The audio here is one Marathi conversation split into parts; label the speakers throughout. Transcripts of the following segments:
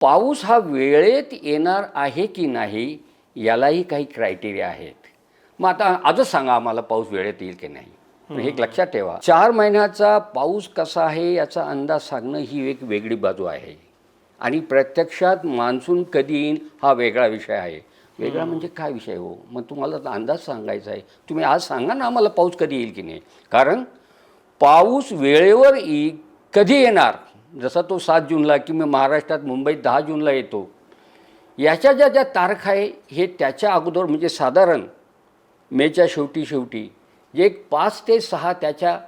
Speaker 1: पाऊस हा वेळेत येणार आहे की नाही यालाही काही क्रायटेरिया आहेत. मग आता आजच सांगा आम्हाला पाऊस वेळेत येईल की नाही. हे एक लक्षात ठेवा. चार महिन्याचा पाऊस कसा आहे याचा अंदाज सांगणं ही एक वेगळी बाजू आहे. आणि प्रत्यक्षात मान्सून कधी येईल हा वेगळा विषय आहे. वेगळा म्हणजे काय विषय हो? मग तुम्हाला अंदाज सांगायचा आहे. तुम्ही आज सांगा ना आम्हाला पाऊस कधी येईल की नाही. कारण पाऊस वेळेवर येईल कधी येणार? जसा तो सात जूनला किंवा महाराष्ट्रात मुंबईत दहा जूनला येतो याच्या ज्या ज्या तारखा आहे हे त्याच्या अगोदर म्हणजे साधारण मेच्या शेवटी शेवटी जे एक पाच ते सहा त्याच्या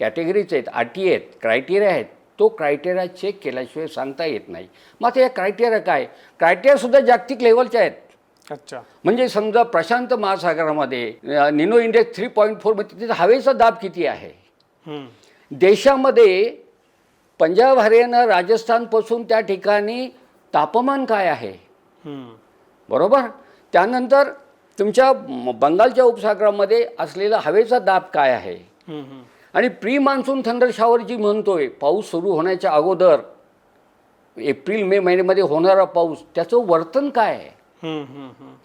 Speaker 1: कॅटेगरीज आहेत अटी आहेत क्रायटेरिया आहेत तो क्रायटेरिया चेक केल्याशिवाय सांगता येत नाही. मग आता या क्रायटेरिया काय? क्रायटेरियासुद्धा जागतिक लेवलचे आहेत.
Speaker 2: अच्छा.
Speaker 1: म्हणजे समजा प्रशांत महासागरामध्ये निनो इंडेक्स थ्री पॉईंट फोरमध्ये तिथे हवेचा दाब किती आहे. देशामध्ये पंजाब हरियाणा राजस्थानपासून त्या ठिकाणी तापमान काय आहे. बरोबर त्यानंतर तुमच्या बंगालच्या उपसागरामध्ये असलेला हवेचा दाब काय आहे. आणि प्री मान्सून थंडर शावर जी म्हणतोय पाऊस सुरू होण्याच्या अगोदर एप्रिल मे महिन्यामध्ये होणारा पाऊस त्याचं वर्तन काय आहे.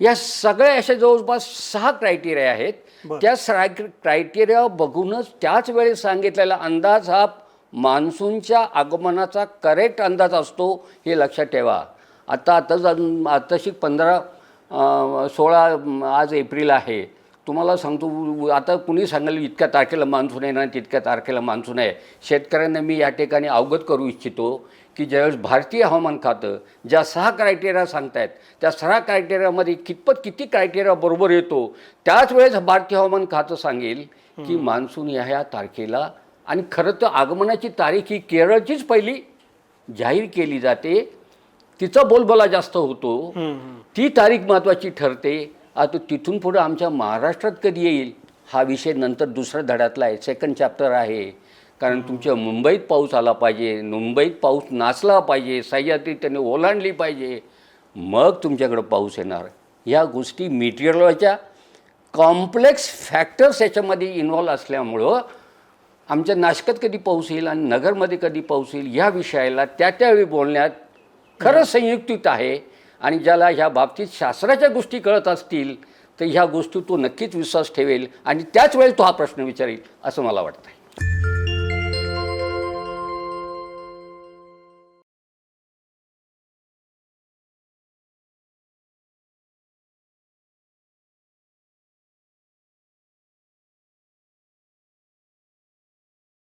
Speaker 1: या सगळ्या अशा जवळपास सहा क्रायटेरिया आहेत. त्या सहा क्रायटेरिया बघूनच त्याच वेळेस सांगितलेला अंदाज हा मान्सूनच्या आगमनाचा करेक्ट अंदाज असतो हे लक्षात ठेवा. आता आता आताशी पंधरा सोळा आज एप्रिल आहे. तुम्हाला सांगतो आता कुणी सांगाल इतक्या तारखेला मान्सून आहे ना तितक्या तारखेला मान्सून आहे. शेतकऱ्यांना मी या ठिकाणी अवगत करू इच्छितो की ज्यावेळेस भारतीय हवामान खातं ज्या सहा क्रायटेरिया सांगतायत त्या सहा क्रायटेरियामध्ये कितपत किती क्रायटेरिया बरोबर येतो त्याच वेळेस भारतीय हवामान खातं सांगेल की मान्सून ह्या ह्या तारखेला आणि खरं तर आगमनाची तारीख ही केरळचीच पहिली जाहीर केली जाते. तिचा बोलबाला जास्त होतो. ती तारीख महत्त्वाची ठरते. आता तिथून पुढं आमच्या महाराष्ट्रात कधी येईल? हा विषय नंतर दुसऱ्या धड्यातला आहे. सेकंड चॅप्टर आहे. कारण तुमच्या मुंबईत पाऊस आला पाहिजे. मुंबईत पाऊस नाचला पाहिजे. सह्याद्री त्याने ओलांडली पाहिजे. मग तुमच्याकडं पाऊस येणार. ह्या गोष्टी मेटेरियलच्या कॉम्प्लेक्स फॅक्टर्स याच्यामध्ये इन्व्हॉल्व असल्यामुळं आमच्या नाशकात कधी पाऊस येईल आणि नगरमध्ये कधी पाऊस येईल ह्या विषयाला त्या त्यावेळी बोलण्यात खरंच संयुक्तित आहे. आणि ज्याला ह्या बाबतीत शास्त्राच्या गोष्टी कळत असतील तर ह्या गोष्टी तो नक्कीच विश्वास ठेवेल आणि त्याच वेळी तो हा प्रश्न विचारेल असं मला वाटतं